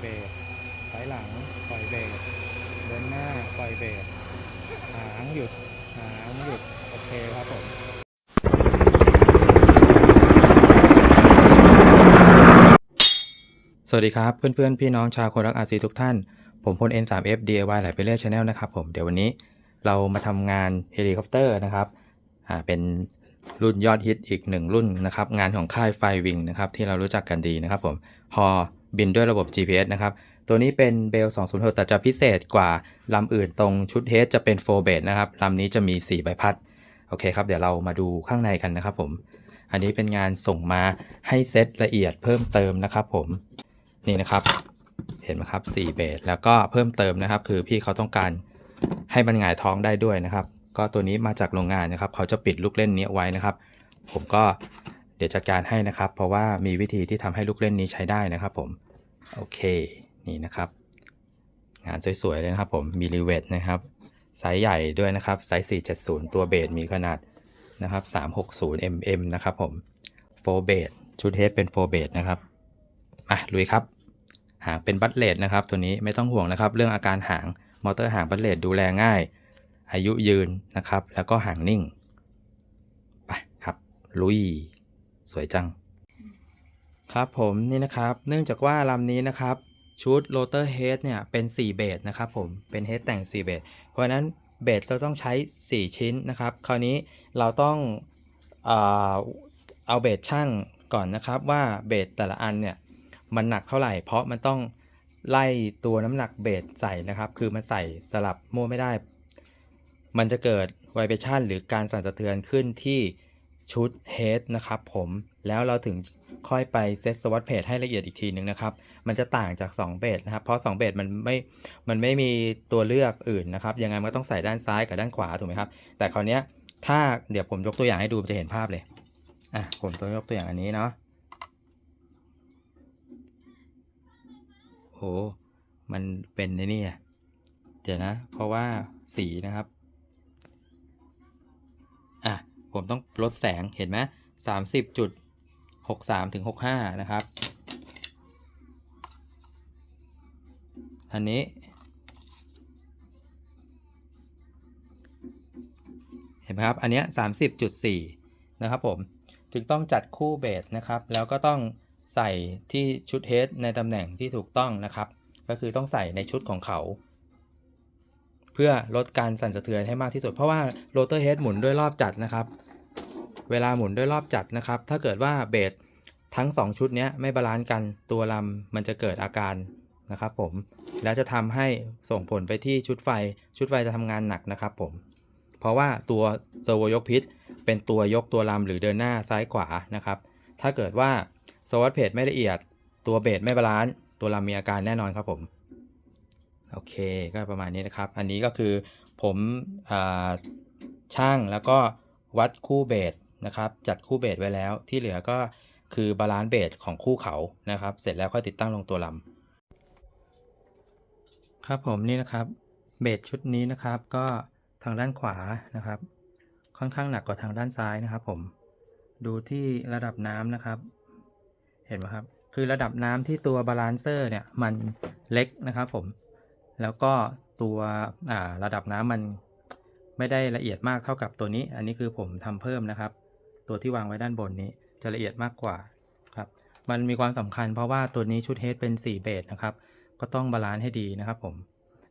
เบรกถอยหลังปล่อยเบรกเดินหน้าปล่อยเบรกหางหยุดหางหยุดโอเคครับผมสวัสดีครับ เพื่อนๆ พี่น้องชาวคนรักอาซีทุกท่าน ผมพล N3F DIY หลายไปเรื่อยชาแนลนะครับผมเดี๋ยววันนี้เรามาทำงานเฮลิคอปเตอร์นะครับอ่าเป็นรุ่นยอดฮิตอีกหนึ่งรุ่นนะครับ งานของค่ายไฟวิงนะครับ ที่เรารู้จักกันดีนะครับผมฮอ บินด้วยระบบ GPS นะครับ ตัวนี้เป็นเบล206 แต่จะพิเศษกว่าลำอื่นตรงชุดเฮดจะเป็นโฟเบดนะครับลำนี้จะมี 4 ใบพัด โอเคครับ เดี๋ยวเรามาดูข้างในกันนะครับผม อันนี้เป็นงานส่งมาให้เซตละเอียดเพิ่มเติมนะครับผม นี่นะครับ เห็นไหมครับ4เบสแล้วก็เพิ่มเติมนะครับ คือพี่เขาต้องการให้มันหงายท้องได้ด้วยนะครับ ก็ตัวนี้มาจากโรงงานนะครับ เขาจะปิดลูกเล่นนี้ไว้นะครับ ผมก็ เดี๋ยวจัดการให้นะครับ เพราะว่ามีวิธีที่ทำให้ลูกเล่นนี้ใช้ได้นะครับผม โอเค นี่นะครับ งานสวยๆเลยนะครับผมมีรีเวทนะครับไซส์ใหญ่ด้วยนะครับไซส์470 ตัวเบสมีขนาดนะครับ360 mm นะครับผมโฟเบสชุดเฮดเป็นโฟเบสนะครับอะลุยครับ หางเป็นบัตเลดนะครับ ตัวนี้ไม่ต้องห่วงนะครับ เรื่องอาการหางมอเตอร์หางบัตเลดดูแลง่าย อายุยืนนะครับ แล้วก็หางนิ่งไปครับ ลุย สวยจัง ครับผมนี่นะครับ เนื่องจากว่าลำนี้นะครับ ชุดโรเตอร์เฮดเนี่ยเป็น 4 เบสนะครับผม เป็นเฮดแต่ง 4 เบส เพราะนั้นเบสเราต้องใช้ 4 ชิ้นนะครับ คราวนี้เราต้องเออเอาเบสช่างก่อนนะครับว่าเบสแต่ละอันเนี่ยมันหนักเท่าไหร่ เพราะมันต้องไล่ตัวน้ำหนักเบสใส่นะครับ คือมันใส่สลับมั่วไม่ได้ มันจะเกิดไวเบชันหรือการสั่นสะเทือนขึ้นที่ ชุดเฮดนะครับผมแล้วเราถึงค่อยไปเซตสวัสดเพจให้ละเอียดอีกทีหนึ่งนะครับ มันจะต่างจาก2เบสนะครับ เพราะ2เบสมันไม่ มันไม่มีตัวเลือกอื่นนะครับ ยังไงมันก็ต้องใส่ด้านซ้ายกับด้านขวาถูกไหมครับ แต่คราวนี้ถ้าเดี๋ยวผมยกตัวอย่างให้ดูจะเห็นภาพเลย อะ ผมตัวยกตัวอย่างอันนี้เนาะโหมันเป็นในนี่เดี๋ยวนะ เพราะว่าสีนะครับ ผมต้องลดแสงเห็นไหมสามสิบจุดหกสามถึงหกห้านะครับ อันนี้ เห็นไหมครับ อันเนี้ยสามสิบจุดสี่นะครับผม จึงต้องจัดคู่เบสนะครับ แล้วก็ต้องใส่ที่ชุดเฮดในตำแหน่งที่ถูกต้องนะครับ ก็คือต้องใส่ในชุดของเขา พื่อลดการสั่นสะเทือนให้มากที่สุด เพราะว่าโรเตอร์เฮดหมุนด้วยรอบจัดนะครับ เวลาหมุนด้วยรอบจัดนะครับ ถ้าเกิดว่าเบสทั้ง 2 ชุดนี้ไม่บาลานซ์กันตัวลำมันจะเกิดอาการนะครับผม แล้วจะทำให้ส่งผลไปที่ชุดไฟ ชุดไฟจะทำงานหนักนะครับผม เพราะว่าตัวเซอร์โวยกพิษเป็นตัวยกตัวลำหรือเดินหน้าซ้ายขวานะครับ ถ้าเกิดว่าสวัสดเพจไม่ละเอียด ตัวเบสไม่บาลานซ์ตัวลำมีอาการแน่นอนครับผม โอเคก็ประมาณนี้นะครับ อันนี้ก็คือผมอช่างแล้วก็วัดคู่เบสนะครับ จัดคู่เบสไว้แล้วที่เหลือก็คือบาลานซ์เบสของคู่เขานะครับ เสร็จแล้วค่อยติดตั้งลงตัวลำครับผมนี่นะครับเบสชุดนี้นะครับก็ทางด้านขวานะครับ ค่อนข้างหนักกว่าทางด้านซ้ายนะครับ ผมดูที่ระดับน้ำนะครับ เห็นไหมครับ คือระดับน้ำที่ตัวบาลานเซอร์เนี่ยมันเล็กนะครับผม แล้วก็ตัวระดับน้ำมันไม่ได้ละเอียดมากเท่ากับตัวนี้ อันนี้คือผมทำเพิ่มนะครับ ตัวที่วางไว้ด้านบนนี้จะละเอียดมากกว่าครับมันมีความสำคัญเพราะว่าตัวนี้ชุดเฮดเป็น 4 เบสนะครับ ก็ต้องบาลานซ์ให้ดีนะครับผม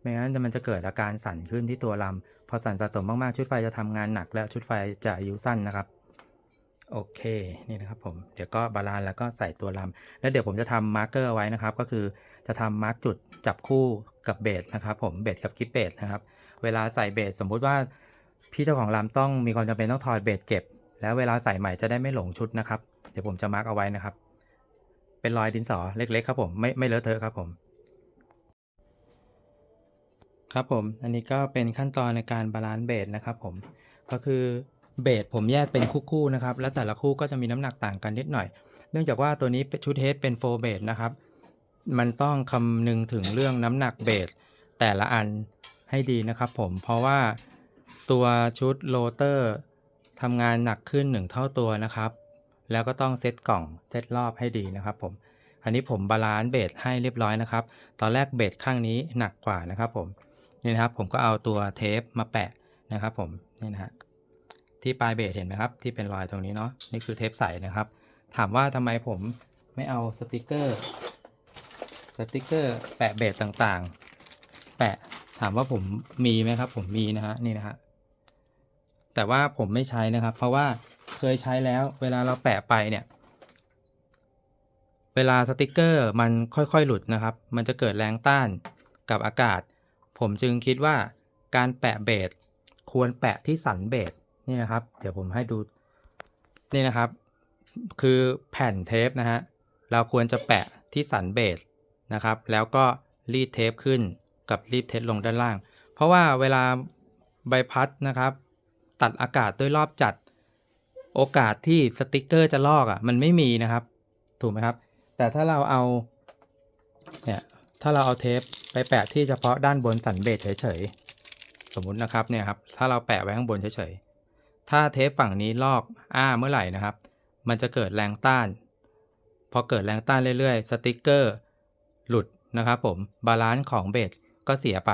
ไม่งั้นมันจะเกิดอาการสั่นขึ้นที่ตัวลำพอสั่นสะสมมากๆ ชุดไฟจะทำงานหนัก แล้วชุดไฟจะอายุสั้นนะครับ โอเคนี่นะครับผมเดี๋ยวก็บาลานซ์แล้วก็ใส่ตัวลำแล้วเดี๋ยวผมจะทำมาร์กเกอร์ไว้นะครับ ก็คือจะทำมาร์กจุดจับคู่กับเบสนะครับผมเบสกับกิฟเบสนะครับ เวลาใส่เบสสมมุติว่าพี่เจ้าของลำต้องมีความจำเป็นต้องถอดเบสเก็บ แล้วเวลาใส่ใหม่จะได้ไม่หลงชุดนะครับ เดี๋ยวผมจะมาร์กเอาไว้นะครับ เป็นรอยดินสอเล็ก ๆ ครับผมไม่ไม่เลอะเทอะครับผม ครับผมอันนี้ก็เป็นขั้นตอนในการบาลานซ์เบสนะครับผมก็คือ เบสผมแยกเป็นคู่ๆนะครับ แล้วแต่ละคู่ก็จะมีน้ำหนักต่างกันนิดหน่อย เนื่องจากว่าตัวนี้ชุดเฮดเป็นโฟเบสนะครับ มันต้องคำนึงถึงเรื่องน้ำหนักเบสแต่ละอันให้ดีนะครับผม เพราะว่าตัวชุดโรเตอร์ทำงานหนักขึ้น1เท่าตัวนะครับ แล้วก็ต้องเซตกล่องเซตรอบให้ดีนะครับผม อันนี้ผมบาลานซ์เบสให้เรียบร้อยนะครับ ตอนแรกเบสข้างนี้หนักกว่านะครับผม นี่นะครับผมก็เอาตัวเทปมาแปะนะครับผม นี่นะฮะ ที่ปลายเบสเห็นไหมครับ ที่เป็นรอยตรงนี้เนาะนี่คือเทปใสนะครับ ถามว่าทำไมผมไม่เอาสติกเกอร์สติกเกอร์แปะเบสต่างๆ แปะถามว่าผมมีไหมครับ ผมมีนะฮะนี่นะฮะแต่ว่าผมไม่ใช้นะครับ เพราะว่าเคยใช้แล้ว เวลาเราแปะไปเนี่ย เวลาสติกเกอร์มันค่อยๆหลุดนะครับ มันจะเกิดแรงต้านกับอากาศ ผมจึงคิดว่าการแปะเบสควรแปะที่สันเบส นี่นะครับ เดี๋ยวผมให้ดู นี่นะครับ คือแผ่นเทปนะฮะ เราควรจะแปะที่สันเบสนะครับ แล้วก็รีดเทปขึ้นกับรีดเทปลงด้านล่าง เพราะว่าเวลาใบพัดนะครับ ตัดอากาศด้วยรอบจัด โอกาสที่สติกเกอร์จะลอกอะ มันไม่มีนะครับ ถูกไหมครับ แต่ถ้าเราเอาเนี่ยถ้าเราเอาเทปไปแปะที่เฉพาะด้านบนสันเบสเฉยๆ สมมุตินะครับเนี่ยครับ ถ้าเราแปะไว้ข้างบนเฉยๆ ถ้าเทปฝั่งนี้ลอกอ้าเมื่อไหร่นะครับ มันจะเกิดแรงต้าน พอเกิดแรงต้านเรื่อยๆ สติกเกอร์ หลุดนะครับผม บาลานซ์ของเบสก็เสียไป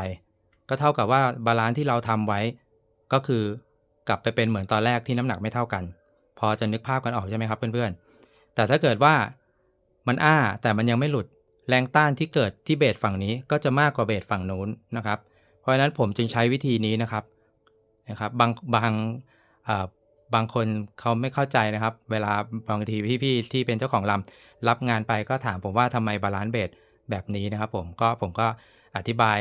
ก็เท่ากับว่าบาลานซ์ที่เราทำไว้ ก็คือกลับไปเป็นเหมือนตอนแรกที่น้ำหนักไม่เท่ากัน พอจะนึกภาพกันออกใช่ไหมครับเพื่อนๆ แต่ถ้าเกิดว่ามันอ้าแต่มันยังไม่หลุด แรงต้านที่เกิดที่เบสฝั่งนี้ก็จะมากกว่าเบสฝั่งนู้นนะครับ เพราะฉะนั้นผมจึงใช้วิธีนี้นะครับนะครับบางบาง บางคนเขาไม่เข้าใจนะครับ เวลาบางทีพี่ๆที่เป็นเจ้าของลำรับงานไปก็ถามผมว่าทำไมบาลานซ์เบสแบบนี้นะครับ ผมก็ผมก็อธิบาย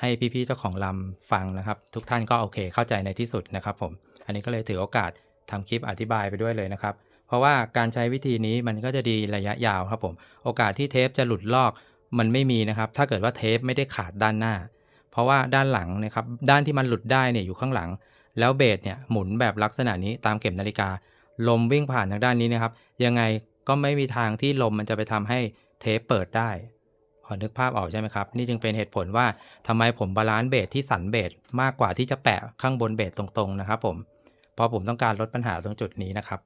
ให้พี่ๆเจ้าของลำฟังนะครับ ทุกท่านก็โอเคเข้าใจในที่สุดนะครับ ผม อันนี้ก็เลยถือโอกาสทำคลิปอธิบายไปด้วยเลยนะครับ เพราะว่าการใช้วิธีนี้มันก็จะดีระยะยาวครับผม โอกาสที่เทปจะหลุดลอกมันไม่มีนะครับ ถ้าเกิดว่าเทปไม่ได้ขาดด้านหน้า เพราะว่าด้านหลังนะครับ ด้านที่มันหลุดได้เนี่ยอยู่ข้างหลัง แล้วเบสเนี่ยหมุนแบบลักษณะนี้ตามเข็มนาฬิกา ลมวิ่งผ่านทางด้านนี้นะครับ ยังไงก็ไม่มีทางที่ลมมันจะไปทำให้เทปเปิดได้พอนึกภาพออกใช่ไหมครับ นี่จึงเป็นเหตุผลว่าทำไมผมบาลานซ์เบสที่สันเบสมากกว่าที่จะแปะข้างบนเบสตรงๆนะครับผมเพราะผมต้องการลดปัญหาตรงจุดนี้นะครับ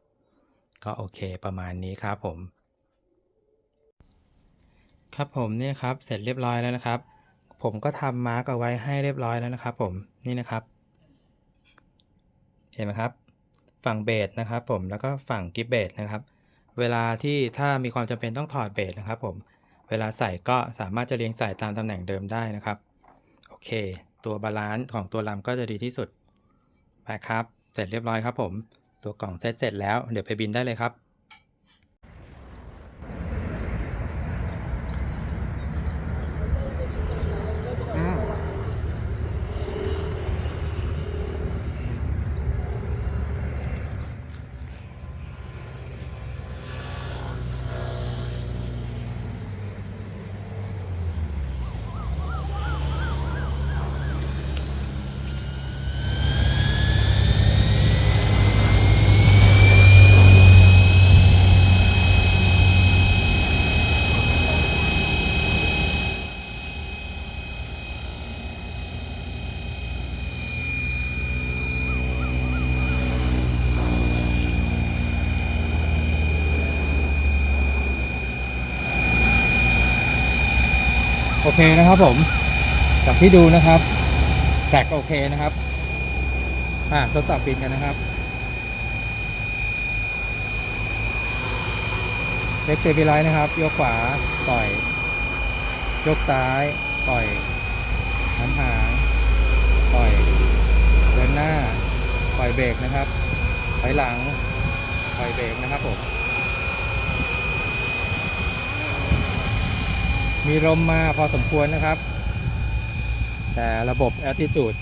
ก็โอเคประมาณนี้ครับผม ครับผมนี่นะครับเสร็จเรียบร้อยแล้วนะครับ ผมก็ทำมาร์กเอาไว้ให้เรียบร้อยแล้วนะครับ ผมนี่นะครับ เห็นไหมครับ ฝั่งเบสนะครับผมแล้วก็ฝั่งกิฟเบสนะครับ เวลาที่ถ้ามีความจำเป็นต้องถอดเบสนะครับผมเวลาใส่ก็สามารถจะเรียงใส่ตามตำแหน่งเดิมได้นะครับ โอเค ตัวบาลานซ์ของตัวลำก็จะดีที่สุดไปครับ เสร็จเรียบร้อยครับผม ตัวกล่องเซตเสร็จแล้ว เดี๋ยวไปบินได้เลยครับ โอเคนะครับผม จากที่ดูนะครับแทร็กโอเคนะครับ อ่าทดสอบบินกันนะครับเล็กเซบิไลท์นะครับ ยกขวาปล่อย ยกซ้ายปล่อยหันหางปล่อย เดินหน้า ปล่อยเบรกนะครับถอยหลัง ปล่อยเบรกนะครับผม มีลมมาพอสมควรนะครับ แต่ระบบ Attitude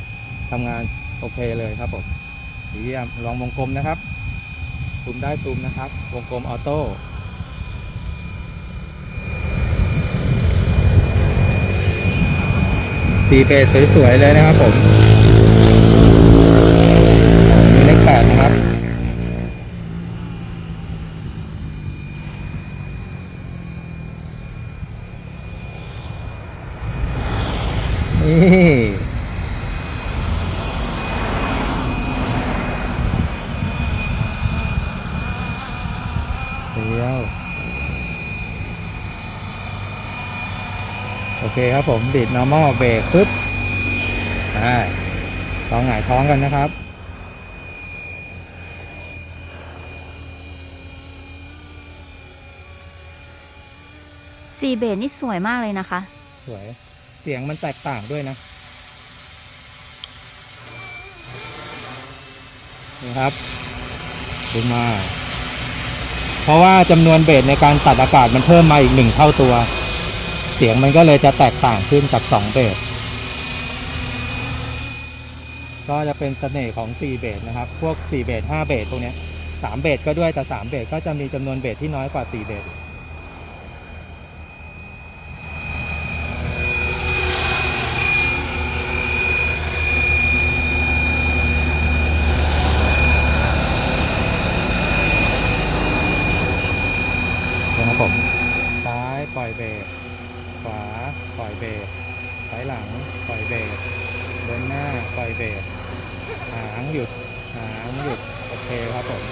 ทำงานโอเคเลยครับผมดีเยี่ยมลองวงกลมนะครับซูมได้ซูมนะครับ วงกลมออโต้สีเบสสวยๆเลยนะครับผมเลขแปดนะครับ นี่เดียว เคครับผมบิด normal เบรกปึ๊บได้ลองหงายท้องกันนะครับ ซีเบสนี่สวยมากเลยนะคะ สวย เสียงมันแตกต่างด้วยนะ นี่ครับดึงมา เพราะว่าจำนวนเบสในการตัดอากาศมันเพิ่มมาอีกหนึ่งเท่าตัวเสียงมันก็เลยจะแตกต่างขึ้นจากสองเบสก็จะเป็นเสน่ห์ของ4เบสนะครับ พวก4เบส5เบสพวกนี้3เบสก็ด้วยแต่3เบสก็จะมีจำนวนเบสที่น้อยกว่า4เบส นะครับผม ซ้ายปล่อยเบรกขวาป ล่อยเบรกถอยหลังปล่อยเบรกเดินหน้าปล่อยเบรกหางหยุดหางหยุดโอเคครับผม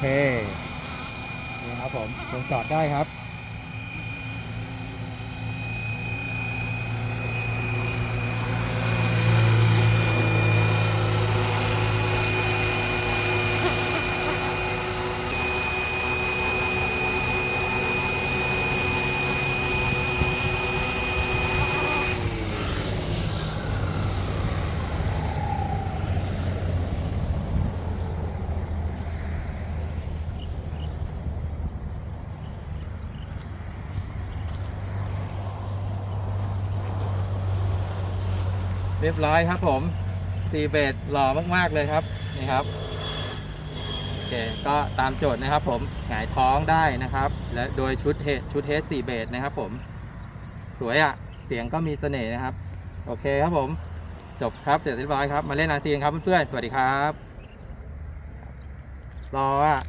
เค นี่ครับผมลงจอดได้ครับ เรียบร้อยครับผมซีเบดหล่อมาก ๆ เลยครับ นี่ครับ โอเค ก็ตามโจทย์นะครับผม หงายท้องได้นะครับ และโดยชุดเฮดชุดเฮดสี่เบดนะครับผม สวยอะ่ะ เสียงก็มีเสน่ห์นะครับ โอเคครับผม จบครับ เสร็จเรียบร้อยครับ มาเล่นอาเซียนครับเพื่อนๆ สวัสดีครับ รออะ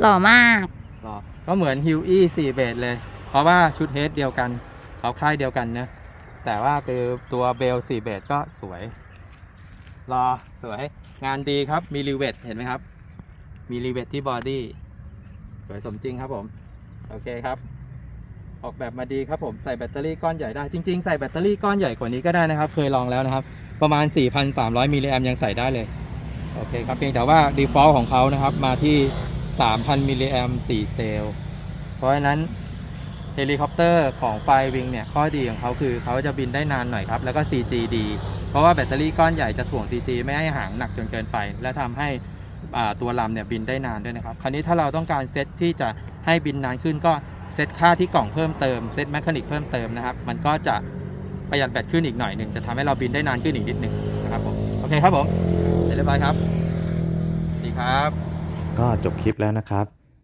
หล่อมาก รอ ก็เหมือนฮิวอี้สี่เบสเลย เพราะว่าชุดเฮดเดียวกัน เขาค่ายเดียวกันนะ แต่ว่าคือตัวเบลสี่เบสก็สวย รอสวยงานดีครับมีรีเวทเห็นไหมครับ มีรีเวทที่บอดี้สวยสมจริงครับผม โอเคครับ ออกแบบมาดีครับผมใส่แบตเตอรี่ก้อนใหญ่ได้จริง ๆ ใส่แบตเตอรี่ก้อนใหญ่กว่านี้ก็ได้นะครับ เคยลองแล้วนะครับ ประมาณ 4,300มิลลิแอมยังใส่ได้เลยโอเคครับเพียงแต่ว่า default ของเขานะครับมาที่ 3,000มิลลิแอม4เซลล์เพราะฉะนั้น เฮลิคอปเตอร์ของไฟวิงเนี่ยข้อดีของเขาคือเขาจะบินได้นานหน่อยครับ แล้วก็ CG ดี เพราะว่าแบตเตอรี่ก้อนใหญ่จะถ่วง CG ไม่ให้หางหนักจนเกินไป และทำให้ตัวลำเนี่ยบินได้นานด้วยนะครับ คราวนี้ถ้าเราต้องการเซตที่จะให้บินนานขึ้นก็เซตค่าที่กล่องเพิ่มเติมเซตแมคานิกเพิ่มเติมนะครับ มันก็จะประหยัดแบตขึ้นอีกหน่อยหนึ่งจะทำให้เราบินได้นานขึ้นอีกนิดหนึ่งนะครับผมโอเคครับผมเสร็จเรียบร้อยครับดีครับ ก็จบคลิปแล้วนะครับ